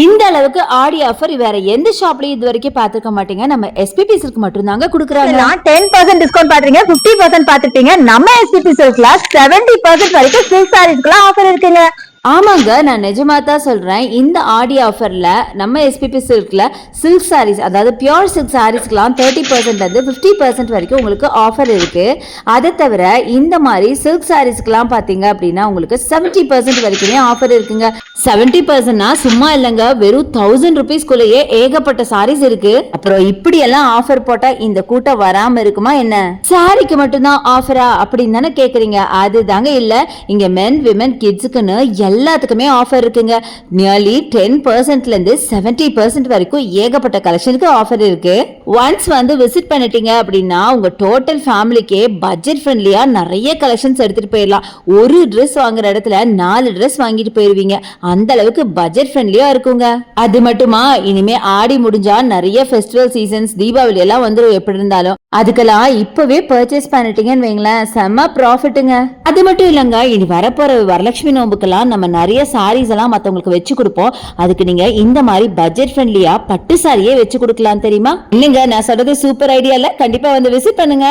இந்த அளவுக்கு ஆடி ஆஃபர் வேற எந்த ஷாப்லயும் இது வரைக்கும் பார்த்திருக்க மாட்டீங்க. நம்ம எஸ்பிபி சில்க் மட்டும்தாங்க கொடுக்குறாங்க. டென் பர்சன்ட் டிஸ்கவுண்ட் பாத்துறீங்க பிப்டி பர்சன்ட் பாத்துட்டீங்க நம்ம எஸ்பிபி சில்க்ல செவன்டி பர்சன்ட் வரைக்கும் சில்க் சாரீஸ்க்குலாம் ஆஃபர் இருக்குங்க. ஆமாங்க நான் நிஜமா தான் சொல்றேன். இந்த ஆடி ஆஃபர்ல நம்ம எஸ்பிபி சில்க்ல சில்க் சாரீஸ் அதாவது பியோர் சில்க் சாரீஸ்க்குலாம் தேர்ட்டி பர்சன்ட் வந்து ஃபிஃப்டி பர்சன்ட் வரைக்கும் உங்களுக்கு ஆஃபர் இருக்கு. அதை தவிர இந்த மாதிரி சில்க் சாரீஸ்க்குலாம் பார்த்தீங்க அப்படின்னா உங்களுக்கு செவன்ட்டி பர்சன்ட் வரைக்குமே ஆஃபர் இருக்குங்க. செவன்ட்டி பர்சன்ட்னா சும்மா இல்லைங்க. வெறும் தௌசண்ட் ருபீஸ்குள்ளேயே ஏகப்பட்ட சாரீஸ் இருக்கு. அப்புறம் இப்படி எல்லாம் ஆஃபர் போட்டா இந்த கூட்டம் வராம இருக்குமா என்ன? சாரிக்கு மட்டும்தான் ஆஃபரா அப்படின்னு தானே கேக்குறீங்க. அதுதாங்க இல்ல. இங்க மென் விமன் கிட்ஸுக்குன்னு எல்லாத்துக்குமே ஆஃபர் இருக்குங்க. நியர்லி டென் பர்சன்ட்ல இருந்து செவன்டி பர்சன்ட் வரைக்கும் ஏகப்பட்ட கலெக்ஷனுக்கு ஆஃபர் இருக்கு. ஒன்ஸ் வந்து விசிட் பண்ணிட்டீங்க அப்படின்னா உங்க டோட்டல் ஃபேமிலிக்கே பட்ஜெட் ஃப்ரெண்ட்லியா நிறைய கலெக்ஷன்ஸ் எடுத்துட்டு போயிடலாம். ஒரு ட்ரெஸ் வாங்குற இடத்துல நாலு ட்ரெஸ் வாங்கிட்டு போயிருவீங்க. அந்த அளவுக்கு பட்ஜெட் ஃப்ரெண்ட்லியா இருக்குங்க. அது மட்டுமா இனிமே ஆடி முடிஞ்சா நிறைய ஃபெஸ்டிவல் சீசன்ஸ் தீபாவளி எல்லாம் வந்துடும் எப்படி இருந்தாலும். அதுக்கெல்லாம் இப்பவே பர்ச்சேஸ் பண்ணிட்டீங்கன்னு வைங்களேன் செம்ம ப்ராஃபிட்டுங்க அது மட்டும் இல்லைங்க இனி வரப்போற வரலட்சுமி நோம்புக்கெல்லாம் நம்ம நிறைய சாரீஸ் எல்லாம் மத்தவங்களுக்கு வச்சு கொடுப்போம். அதுக்கு நீங்க இந்த மாதிரி பட்ஜெட் ஃப்ரெண்ட்லியா பட்டு சாரியே வச்சு கொடுக்கலாம் தெரியுமா? இல்லைங்க நான் சொல்றது சூப்பர் ஐடியா இல்ல கண்டிப்பா வந்து விசிட் பண்ணுங்க.